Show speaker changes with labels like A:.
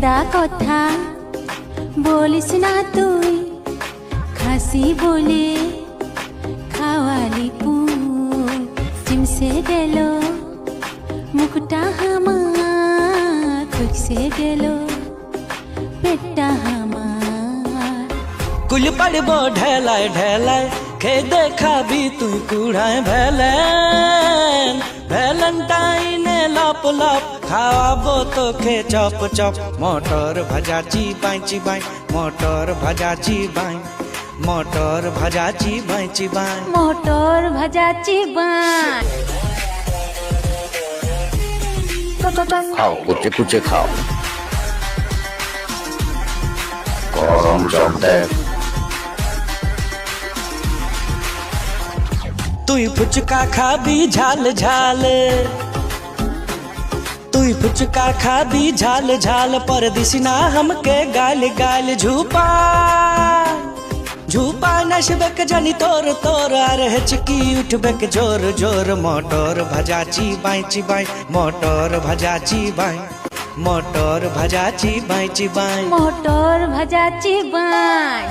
A: গেন্দা কথা বলিস না তুই খাসি বলে খাওয়ালি পুই চিমসে গেল মুখটা হামার খুঁজছে গেল পেটটা হামার
B: কুল পড়ব ঢেলায় ঢেলায় খে দেখাবি তুই কুড়ায় ভেলেন ভ্যালেন্টাইনে লাপ লাপ খাওয়াবো তোকে চপ চপ। মটর ভাজাচি বাইচি বাই মটর ভাজাচি বাই মটর ভাজাচি বাইচি বাই
A: মোটর ভাজা চিবান
C: খাও কুচে কুচে খাও। গরম জল
B: তুই ফুচকা খাবি ঝাল ঝাল। তুই ফুচকা খাবি ঝাল ঝাল पर दिसना हमके गाल गाल झूपा। झूपा नशबेक জানি তোর তোর আর হেচকি উঠবেক জোর জোর মোটর ভাজাচি বাইচি বাই মোটর ভাজাচি বাই মোটর ভাজাচি বাইচি বাই
A: মোটর ভাজাচি বাই